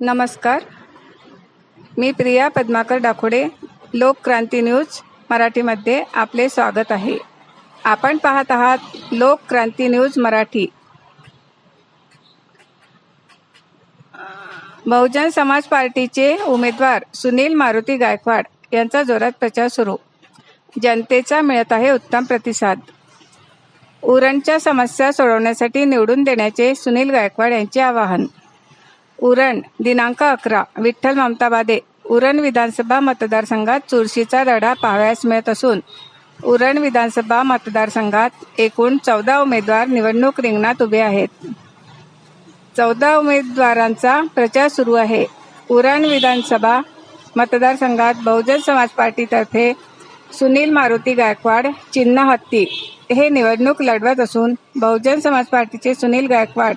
नमस्कार. मी प्रिया पद्माकर डाखोडे लोकक्रांती न्यूज मराठीमध्ये आपले स्वागत आहे. आपण पाहत आहात लोकक्रांती न्यूज मराठी. बहुजन समाज पार्टीचे उमेदवार सुनील मारुती गायकवाड यांचा जोरात प्रचार सुरू. जनतेचा मिळत आहे उत्तम प्रतिसाद. उरणच्या समस्या सोडवण्यासाठी निवडून देण्याचे सुनील गायकवाड यांचे आवाहन. उरण दिनांक अकरा विठ्ठल ममताबादे. उरण विधानसभा मतदारसंघात चुरशीचा लढा पाहावयास मिळत असून उरण विधानसभा मतदारसंघात एकूण चौदा उमेदवार निवडणूक रिंगणात उभे आहेत. चौदा उमेदवारांचा प्रचार सुरू आहे. उरण विधानसभा मतदारसंघात बहुजन समाज पार्टीतर्फे सुनील मारुती गायकवाड चिन्ह हत्ती हे निवडणूक लढवत असून बहुजन समाज पार्टीचे सुनील गायकवाड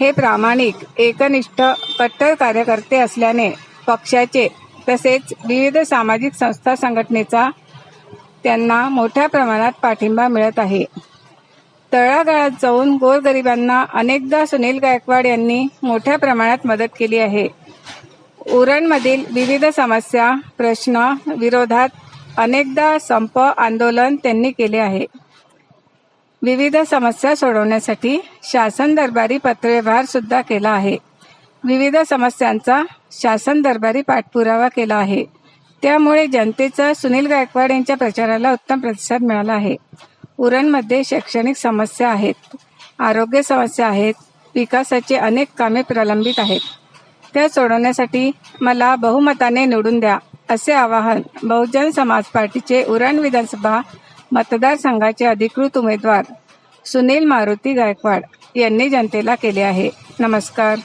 हे प्रामाणिक एकनिष्ठ कट्टर कार्यकर्ते असल्याने पक्षाचे तसेच विविध सामाजिक संस्था संघटनेचा त्यांना मोठ्या प्रमाणात पाठिंबा मिळत आहे. तळागाळात जाऊन गोरगरिबांना अनेकदा सुनील गायकवाड यांनी मोठ्या प्रमाणात मदत केली आहे. उरणमधील विविध समस्या प्रश्न विरोधात अनेकदा संप आंदोलन त्यांनी केले आहे. विविध समस्या सोडवण्यासाठी शासन दरबारी पत्रव्यवहार सुद्धा केला आहे. विविध समस्यांचा शासन दरबारी पाठपुरावा केला आहे. त्यामुळे जनतेचा सुनील गायकवाड यांच्या प्रचाराला उत्तम प्रतिसाद मिळाला आहे. उरणमध्ये शैक्षणिक समस्या आहेत आरोग्य समस्या आहेत विकासाचे अनेक कामे प्रलंबित आहेत. त्या सोडवण्यासाठी मला बहुमताने निवडून द्या असे आवाहन बहुजन समाज पार्टीचे उरण विधानसभा मतदारसंघाचे अधिकृत उमेदवार सुनील मारुती गायकवाड यांनी जनतेला केले आहे. नमस्कार.